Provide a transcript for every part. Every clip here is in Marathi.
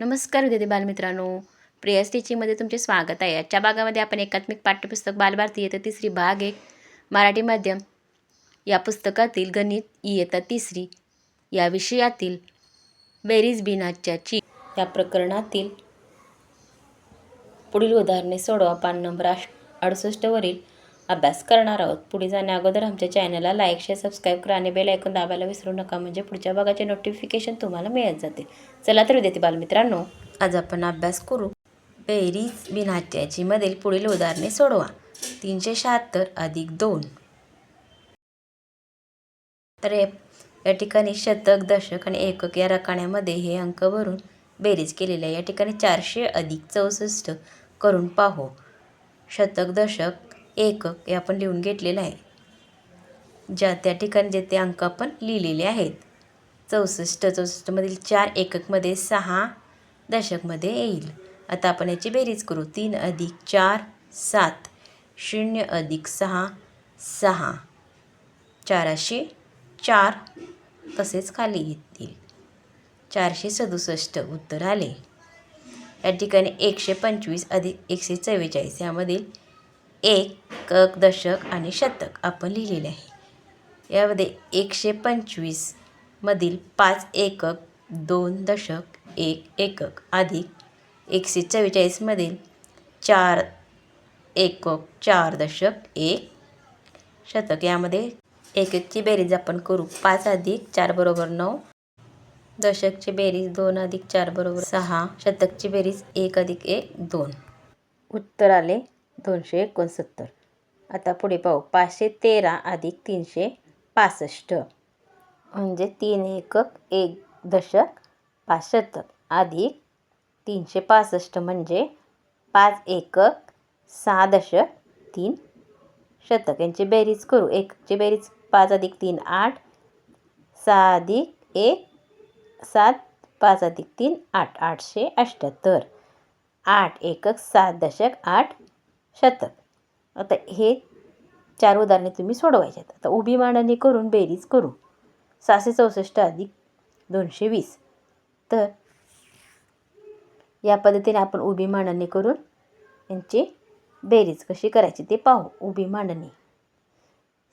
नमस्कार विद्यार्थी बालमित्रांनो. प्रियस टीचिंगमध्ये तुमचे स्वागत आहे. आजच्या भागामध्ये आपण एकात्मिक पाठ्यपुस्तक बालभारती इयत्ता तिसरी भाग एक मराठी माध्यम. या पुस्तकातील गणित इयत्ता तिसरी. या विषयातील बेरीज बिनाच्याची या प्रकरणातील पुढील उदाहरणे सोडवा. पान नंबर आठ अडुसष्टवरील अभ्यास करणार आहोत. पुढे जाण्या अगोदर आमच्या चॅनलला लाईक शेअर सबस्क्राईब करा आणि बेल ऐकून दाबायला विसरू नका. म्हणजे पुढच्या भागाचे नोटिफिकेशन तुम्हाला मिळत जाते चला तर विद्यार्थी बालमित्रांनो आज आपण अभ्यास करू. बेरीज बिनाच्याची पुढील उदाहरणे सोडवा. तीनशे शहात्तर अधिक दोन. तर या ठिकाणी शतक दशक आणि एकक या रकाण्यामध्ये हे अंक भरून बेरीज केलेले आहे. या ठिकाणी चारशे अधिक चौसष्ट करून पाहू. शतक दशक एकक हे आपण लिहून घेतलेलं आहे. ज्या त्या ठिकाणी जे ते अंक आपण लिहिलेले आहेत. चौसष्ट चौसष्टमधील चार एककमध्ये सहा दशकमध्ये येईल. आता आपण याची बेरीज करू. तीन अधिक चार सात. शून्य अधिक सहा सहा. चाराशे चार तसेच खाली येतील. चारशे सदुसष्ट उत्तर आले. या ठिकाणी एकशे पंचवीस अधिक एकशे चव्वेचाळीस यामधील एकक दशक आणि शतक आपण लिहिलेले आहे. यामध्ये एकशे पंचवीसमधील पाच एकक दोन दशक एक एकक अधिक एकशे चव्वेचाळीसमधील चार एकक चार दशक एक शतक. यामध्ये एककची बेरीज आपण करू. पाच अधिक चार बरोबर नऊ. दशकची बेरीज दोन अधिक चार बरोबर सहा. शतकची बेरीज एक अधिक एक दोन. उत्तर आले. दोनशे एकोणसत्तर. आता पुढे पाहू. पाचशे तेरा अधिक तीनशे पासष्ट. म्हणजे तीन एकक एक दशक पाच शतक अधिक तीनशे पासष्ट म्हणजे पाच एकक सहा दशक तीन शतक. यांची बेरीज करू. एकची बेरीज पाच अधिक तीन आठ. सहा अधिक एक. सात पाच अधिक तीन आठ. आठशे अठ्ठ्याहत्तर आठ एकक सात दशक आठ. शतक. आता हे चार उदाहरणे तुम्ही सोडवायचे आहेत आता उभी मांडणी करून बेरीज करू सहाशे चौसष्ट अधिक दोनशे वीस. तर या पद्धतीने आपण उभी मांडणी करून यांची बेरीज कशी करायची ते पाहू. उभी मांडणी.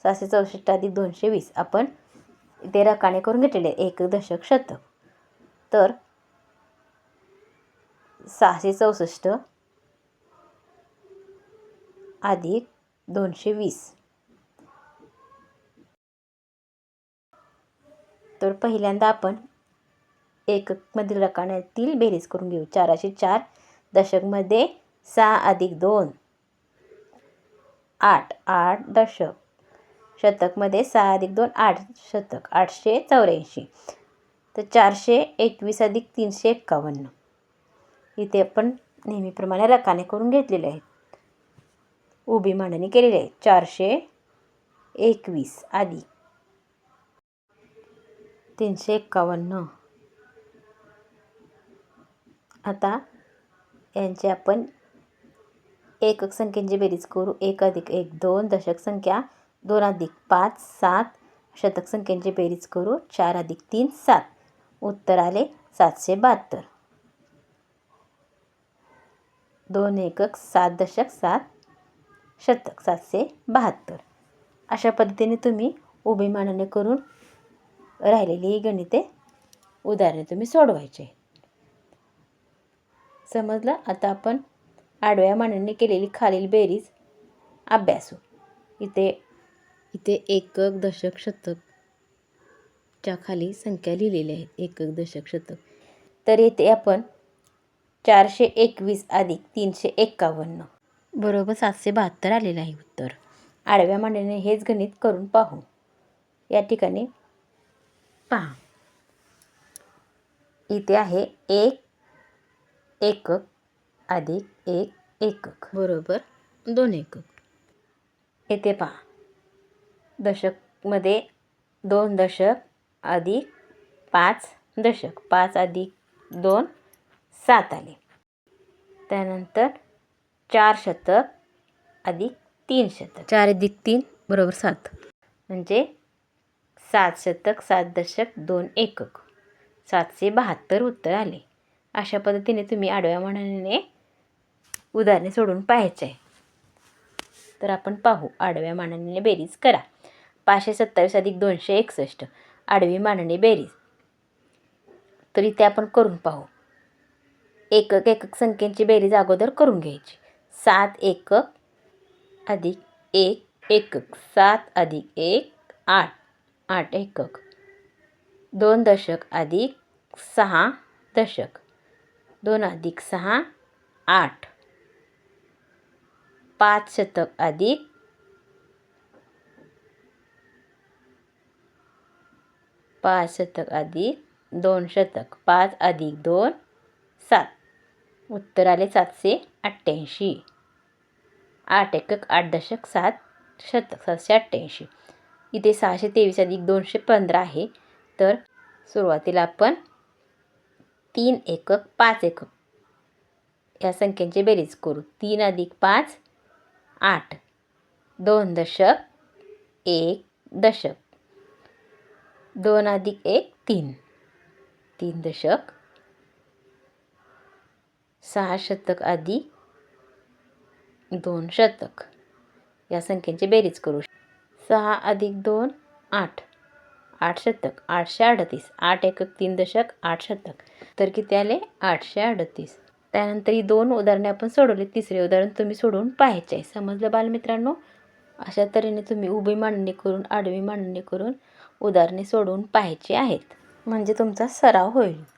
सहाशे चौसष्ट अधिक दोनशे वीस. आपण ते रकाने करून घेतलेले एक दशक शतक. तर सहाशे चौसष्ट अधिक दोनशे वीस. तर पहिल्यांदा आपण एककमधील रकान्यातील बेरीज करून घेऊ. चाराशे चार दशकमध्ये सहा अधिक दोन. आठ आठ दशक. शतकमध्ये सहा अधिक दोन आठ शतक. आठशे चौऱ्याऐंशी. तर चारशे एकवीस अधिक तीनशे एक्कावन्न इथे आपण नेहमीप्रमाणे रकाने करून घेतलेले आहेत. उभी मांडणी केलेली आहे. चारशे एकवीस आधी. तीनशे एक्कावन्न. आता यांचे आपण एकक संख्येची बेरीज करू. एक अधिक एक दोन दशक संख्या दोन अधिक पाच सात. शतक संख्येची बेरीज करू. चार अधिक तीन सात. उत्तर आले सातशे बहात्तर. दोन एकक सात दशक सात. शतक सातशे बहात्तर. अशा पद्धतीने तुम्ही उभी मांडणी करून राहिलेली ही गणिते उदाहरणे तुम्ही सोडवायचे. समजलं? आता आपण आडव्या मांडणी केलेली खालील बेरीज अभ्यासू. इथे इथे एकक दशक शतक च्या खाली संख्या लिहिलेल्या आहेत एकक दशक शतक. तर येथे आपण चारशे एकवीस अधिक तीनशे एक्कावन्न बरोबर सातशे बहात्तर आलेलं आहे उत्तर. आडव्या मांडणीने हेच गणित करून पाहू. या ठिकाणी पहा. इथे आहे एक एकक अधिक एक एकक. बरोबर. दोन एकक. येथे पहा. दशकमध्ये दोन दशक अधिक पाच दशक. पाच अधिक दोन सात आले. त्यानंतर चार शतक अधिक तीन शतक. चार अधिक तीन बरोबर सात. म्हणजे सात शतक सात दशक दोन एकक. सातशे बहात्तर उत्तर आले. अशा पद्धतीने तुम्ही आडव्या मांडणीने उदाहरणे सोडून पाहायचे आहे. तर आपण पाहू आडव्या मांडणीने बेरीज करा. पाचशे सत्तावीस अधिक दोनशे एकसष्ट आडवी मांडणी बेरीज. तर इथे आपण करून पाहू. एकक एकक संख्येची बेरीज अगोदर करून घ्यायची. सात एकक अधिक एक एकक सात अधिक एक आठ आठ एकक दोन दशक अधिक सहा दशक. दोन अधिक सहा आठ. पाच शतक अधिक पाच शतक अधिक दोन शतक. पाच अधिक दोन सात. उत्तर आले सातशे अठ्ठ्याऐंशी. आठ एकक आठ दशक सात शतक सातशे अठ्ठ्याऐंशी. इथे सहाशे तेवीस अधिक दोनशे पंधरा आहे. तर सुरुवातीला आपण तीन एकक पाच एकक या संख्यांची बेरीज करू. तीन अधिक पाच आठ. दोन दशक एक दशक. दोन अधिक एक तीन. तीन दशक सहा शतक अधिक दोन शतक. या संख्येची बेरीज करू सहा अधिक दोन आठ. आठ शतक आठशे अडतीस. आठ एकक तीन दशक आठ शतक. तर किती आले? आठशे अडतीस. त्यानंतर ही दोन उदाहरणे आपण सोडवली. तिसरे उदाहरण तुम्ही सोडवून पाहायचे. आहे समजलं बालमित्रांनो? अशा तऱ्हेने तुम्ही उभी मांडणी करून आडवी मांडणी करून उदाहरणे सोडवून पाहायची आहेत. म्हणजे तुमचा सराव होईल.